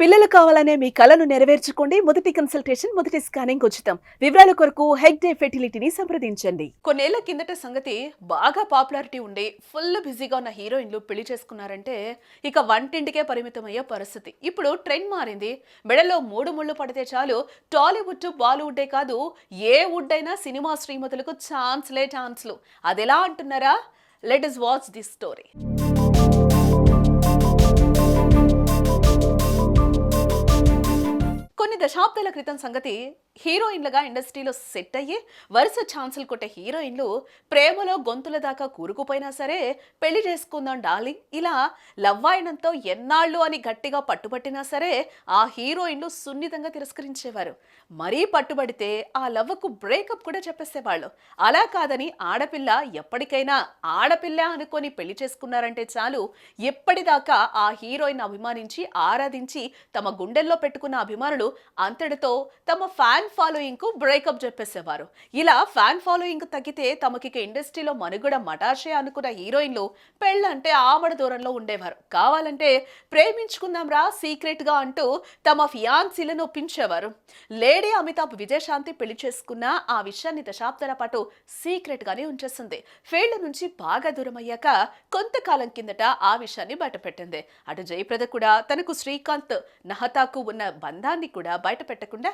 పిల్లలు కావాలనే మీ కలను నెరవేర్చుకోండి. మొదటి కన్సల్టేషన్ మొదటి స్కానింగ్ ఉచితం. వివరాల కొరకు హెగ్ డే ఫెర్టిలిటీని సంప్రదించండి. కొన్నేళ్ళ కిందట సంగతి బాగా పాపులారిటీ ఉండి ఫుల్ బిజీగా ఉన్న హీరోయిన్లు పెళ్ళి చేసుకున్నారంటే ఇక వంటింటికే పరిమితమయ్యే పరిస్థితి. ఇప్పుడు ట్రెండ్ మారింది. మెడలో మూడు ముళ్ళు పడితే చాలు టాలీవుడ్ బాలీవుడ్డే కాదు ఏ వుడ్ అయినా సినిమా శ్రీమతులకు ఛాన్స్లే ఛాన్స్లు అదెలా అంటున్నారా? Let us watch this story దశాబ్దాల క్రితం సంగతి హీరోయిన్లుగా ఇండస్ట్రీలో సెట్ అయ్యి వరుస ఛాన్సులు కొట్టే హీరోయిన్లు ప్రేమలో గొంతుల దాకా కూరుకుపోయినా సరే పెళ్ళి చేసుకుందాం డార్లింగ్. ఇలా లవ్వాయనంతో ఎన్నాళ్ళు అని గట్టిగా పట్టుబట్టినా సరే ఆ హీరోయిన్లు సున్నితంగా తిరస్కరించేవారు. మరీ పట్టుబడితే ఆ లవ్వకు బ్రేకప్ కూడా చెప్పేసేవాళ్ళు. అలా కాదని ఆడపిల్ల ఎప్పటికైనా ఆడపిల్ల అనుకొని పెళ్ళి చేసుకున్నారంటే చాలు ఎప్పటిదాకా ఆ హీరోయిన్ అభిమానించి ఆరాధించి తమ గుండెల్లో పెట్టుకున్న అభిమానులు అంతటితో తమ ఫ్యాన్ ఫాలోయింగ్కు బ్రేకప్ చెప్పేసేవారు. ఇలా ఫ్యాన్ ఫాలోయింగ్ తగ్గితే తమకిక ఇండస్ట్రీలో మనుగడ మటాషే అనుకున్న హీరోయిన్లు పెళ్ళంటే ఆమడ దూరంలో ఉండేవారు. కావాలంటే ప్రేమించుకుందాం రా సీక్రెట్గా అంటూ తమ ఫియాన్సీలను ఒప్పించేవారు. లేడీ అమితాబ్ విజయశాంతి పెళ్ళి చేసుకున్న ఆ విషయాన్ని దశాబ్దాల పాటు సీక్రెట్ గానే ఉంచేసింది. ఫీల్డ్ నుంచి బాగా దూరం అయ్యాక కొంతకాలం కిందట ఆ విషయాన్ని బయటపెట్టింది. అటు జయప్రద కూడా తనకు శ్రీకాంత్ నహతాకు ఉన్న బంధాన్ని కూడా బయట పెట్టకుండా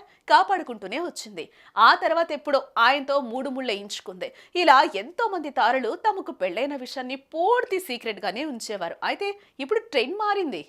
కాపాడుకుంటూనే వచ్చింది. ఆ తర్వాత ఎప్పుడో ఆయనతో మూడు ముళ్ళు వేయించుకుంది. ఇలా ఎంతో మంది తారలు తమకు పెళ్ళైన విషయాన్ని పూర్తి సీక్రెట్ గానే ఉంచేవారు. అయితే ఇప్పుడు ట్రెండ్ మారింది.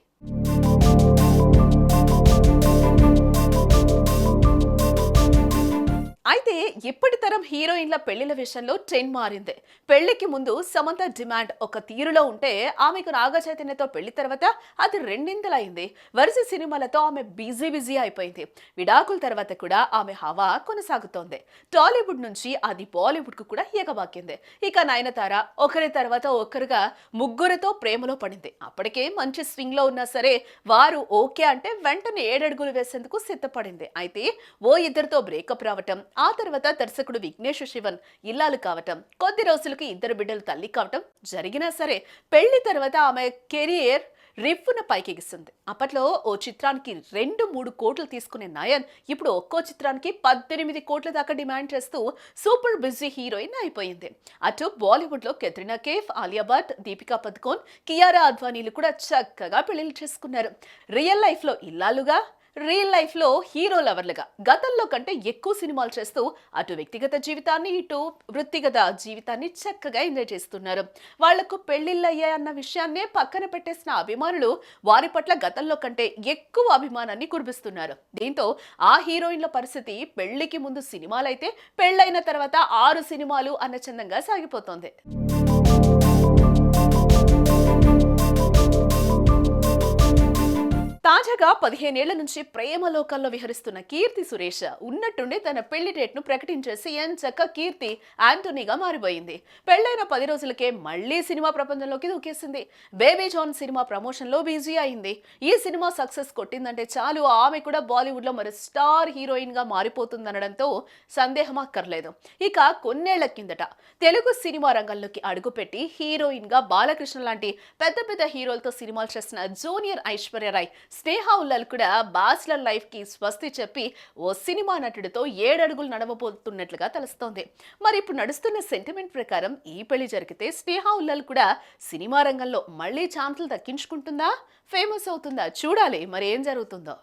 అయితే ఇప్పటి తరం హీరోయిన్ల పెళ్ళిల విషయంలో ట్రెండ్ మారింది. పెళ్ళికి ముందు సమంత డిమాండ్ ఒక తీరులో ఉంటే ఆమెకు నాగ చైతన్యతో పెళ్ళి తర్వాత అది రెండింతలైంది. వరుస సినిమాలతో ఆమె బిజీ బిజీ అయిపోయింది. విడాకుల తర్వాత కూడా ఆమె హవా కొనసాగుతోంది. టాలీవుడ్ నుంచి అది బాలీవుడ్కు కూడా ఏకబాకింది ఇక నయనతార ఒకరి తర్వాత ఒకరుగా ముగ్గురితో ప్రేమలో పడింది. అప్పటికే మంచి స్వింగ్లో ఉన్నా సరే వారు ఓకే అంటే వెంటనే ఏడడుగులు వేసేందుకు సిద్ధపడింది. అయితే ఓ ఇద్దరితో బ్రేకప్ రావటం ఆ తర్వాత దర్శకుడు విఘ్నేష్ శివన్ ఇల్లాలు కావటం కొద్ది రోజులకి ఇద్దరు బిడ్డలు తల్లి కావటం జరిగినా సరే పెళ్ళి తర్వాత ఆమె కెరియర్ రిఫ్ఫున పైకెగిస్తుంది అప్పట్లో ఓ చిత్రానికి రెండు మూడు కోట్లు తీసుకునే నయన్ ఇప్పుడు ఒక్కో చిత్రానికి పద్దెనిమిది కోట్ల దాకా డిమాండ్ చేస్తూ సూపర్ బిజీ హీరోయిన్ అయిపోయింది. అటు బాలీవుడ్లో కెత్రినా కేఫ్ ఆలియా భట్ దీపికా పదుకోన్ కియారా అద్వానీలు కూడా చక్కగా పెళ్ళిళ్ళు చేసుకున్నారు. రియల్ లైఫ్లో ఇల్లాలుగా రియల్ లైఫ్లో హీరో లవర్లుగా. గతంలో కంటే ఎక్కువ సినిమాలు చేస్తూ అటు వ్యక్తిగత జీవితాన్ని ఇటు వృత్తిగత జీవితాన్ని చక్కగా ఎంజాయ్ చేస్తున్నారు. వాళ్ళకు పెళ్ళిళ్ళయ్యాయన్న విషయాన్నే పక్కన పెట్టేసిన అభిమానులు వారి పట్ల గతంలో కంటే ఎక్కువ అభిమానాన్ని కురిపిస్తున్నారు. దీంతో ఆ హీరోయిన్ల పరిస్థితి పెళ్ళికి ముందు సినిమాలైతే పెళ్ళైన తర్వాత ఆరు సినిమాలు అన్న చందంగా సాగిపోతోంది. తాజాగా పదిహేనేళ్ళ నుంచి ప్రేమ లోకాల్లో విహరిస్తున్న కీర్తి సురేష్ ఉన్నట్టుండి తన పెళ్ళి డేట్ను ప్రకటించేసి ఎంచక్క కీర్తి యాంటోనీగా మారిపోయింది. పెళ్ళైన పది రోజులకే మళ్ళీ సినిమా ప్రపంచంలోకి దూకేసింది. బేబీ జాన్ సినిమా ప్రమోషన్లో బిజీ అయింది. ఈ సినిమా సక్సెస్ కొట్టిందంటే చాలు ఆమె కూడా బాలీవుడ్లో మరి స్టార్ హీరోయిన్గా మారిపోతుందనడంతో సందేహం అక్కర్లేదు. ఇక కొన్నేళ్ళ కిందట తెలుగు సినిమా రంగంలోకి అడుగుపెట్టి హీరోయిన్గా బాలకృష్ణ లాంటి పెద్ద పెద్ద హీరోలతో సినిమాలు చేసిన జూనియర్ ఐశ్వర్యరాయ్ స్నేహ ఉల్లాల్ కూడా బాస్లర్ లైఫ్కి స్వస్తి చెప్పి ఓ సినిమా నటుడితో ఏడడుగులు నడవబోతున్నట్లుగా తెలుస్తోంది. మరి ఇప్పుడు నడుస్తున్న సెంటిమెంట్ ప్రకారం ఈ పెళ్ళి జరిగితే స్నేహ ఉల్లాల్ కూడా సినిమా రంగంలో మళ్ళీ ఛాన్సులు దక్కించుకుంటుందా? ఫేమస్ అవుతుందా? చూడాలి. మరి ఏం జరుగుతుందో?